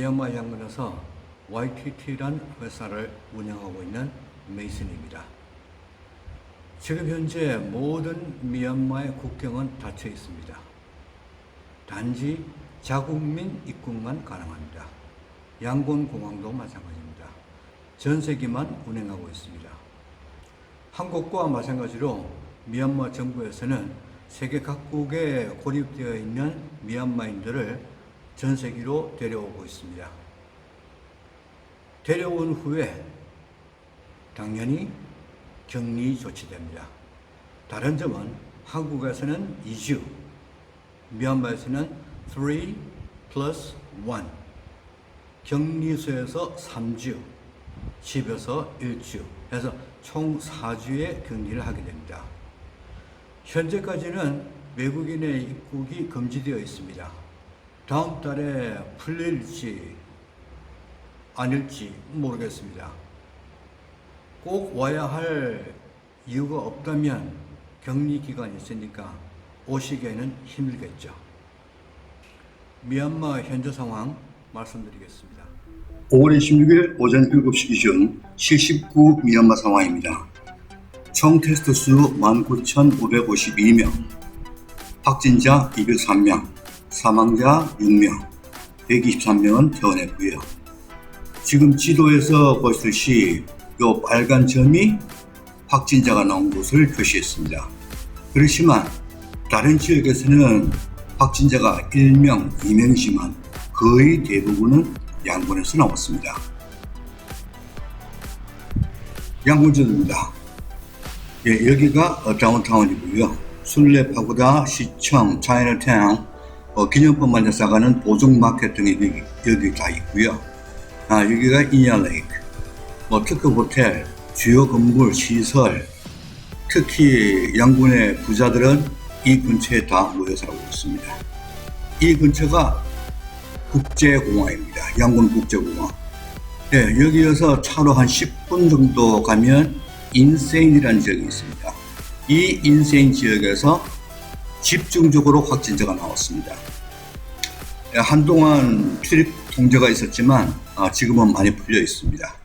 미얀마 양근에서 YTT란 회사를 운영하고 있는 메이슨입니다. 지금 현재 모든 미얀마의 국경은 닫혀 있습니다. 단지 자국민 입국만 가능합니다. 양곤 공항도 마찬가지입니다. 전세기만 운행하고 있습니다. 한국과 마찬가지로 미얀마 정부에서는 세계 각국에 고립되어 있는 미얀마인들을 전세기로 데려오고 있습니다. 데려온 후에 당연히 격리 조치됩니다. 다른 점은 한국에서는 2주, 미얀마에서는 3 플러스 1, 격리소에서 3주, 집에서 1주 해서 총 4주의 격리를 하게 됩니다. 현재까지는 외국인의 입국이 금지되어 있습니다. 다음 달에 풀릴지 아닐지 모르겠습니다. 꼭 와야 할 이유가 없다면 격리 기간이 있으니까 오시기에는 힘들겠죠. 미얀마 현재 상황 말씀드리겠습니다. 5월 26일 오전 7시 기준 79 미얀마 상황입니다. 총 테스트 수 19,552명, 확진자 203명, 사망자 6명, 123명은 퇴원했고요. 지금 지도에서 보시듯이 요 빨간 점이 확진자가 나온 곳을 표시했습니다. 그렇지만 다른 지역에서는 확진자가 1명, 2명이지만 거의 대부분은 양곤에서 나왔습니다. 양곤전입니다. 예, 여기가 어, 다운타운이고요. 순례 파고다, 시청, 차이나타운, 어, 기념품 만져싸가는 보증마켓 등이 여기, 여기 다 있고요. 아, 여기가 이니아레이크, 뭐 특급 호텔, 주요 건물, 시설, 특히 양군의 부자들은 이 근처에 다 모여 살고 있습니다. 이 근처가 국제공항입니다. 양군 국제공항. 네, 여기에서 차로 한 10분 정도 가면 인세인이라는 지역이 있습니다. 이 인세인 지역에서 집중적으로 확진자가 나왔습니다. 네, 한동안 출입 통제가 있었지만 아, 지금은 많이 풀려 있습니다.